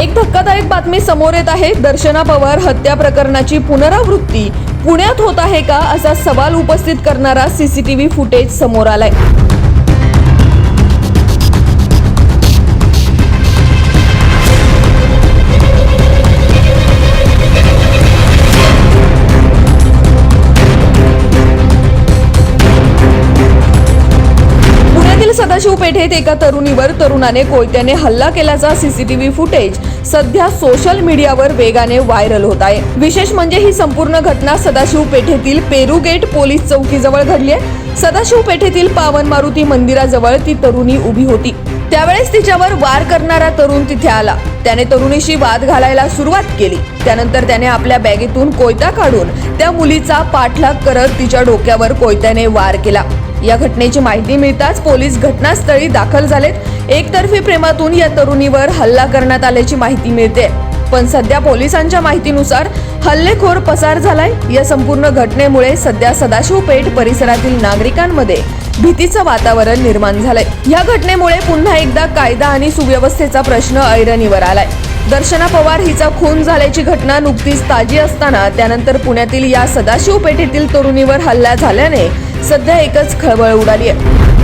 एक धक्कादायक बातमी समोर येत आहे. दर्शना पवार हत्या प्रकरणाची पुनरावृत्ती पुण्यात होत आहे का असा सवाल उपस्थित करणारा सीसीटीव्ही फुटेज समोर आलाय. सदाशिव पेठेत एका तरुणीवर तरुणाने कोयत्याने हल्ला केल्याचा सीसीटीव्ही फुटेज सध्या सोशल मीडियावर वेगाने व्हायरल होत आहे. विशेष म्हणजे ही संपूर्ण घटना सदाशिव पेठेतील पेरू गेट पोलीस चौकीजवळ घडली आहे. सदाशिव पेठेतील पावन मारुती मंदिराजवळ ती तरुणी उभी होती. त्यावेळेस तिच्यावर वार करणारा तरुण तिथे आला. त्याने तरुणीशी वाद घालायला सुरुवात केली. त्यानंतर त्याने आपल्या बॅगेतून कोयता काढून त्या मुलीचा पाठलाग करत तिच्या डोक्यावर कोयत्याने वार केला. या घटनेची माहिती मिळताच पोलीस घटनास्थळी दाखल झालेत. एकतर्फी प्रेमातून या तरुणीवर हल्ला करण्यात आल्याची माहिती मिळते. पण सध्या पोलिसांच्या माहितीनुसार हल्लेखोर पसार झालाय. या संपूर्ण घटनेमुळे सध्या सदाशिव पेठ परिसरातील नागरिकांमध्ये भीतीचं वातावरण निर्माण झालंय. या घटनेमुळे पुन्हा एकदा कायदा आणि सुव्यवस्थेचा प्रश्न ऐरणीवर आलाय. दर्शना पवार हिचा खून झाल्याची घटना नुकतीच ताजी असताना त्यानंतर पुण्यातील या सदाशिव पेठेतील तरुणीवर हल्ला झाल्याने सध्या एकच खळबळ उडाली आहे.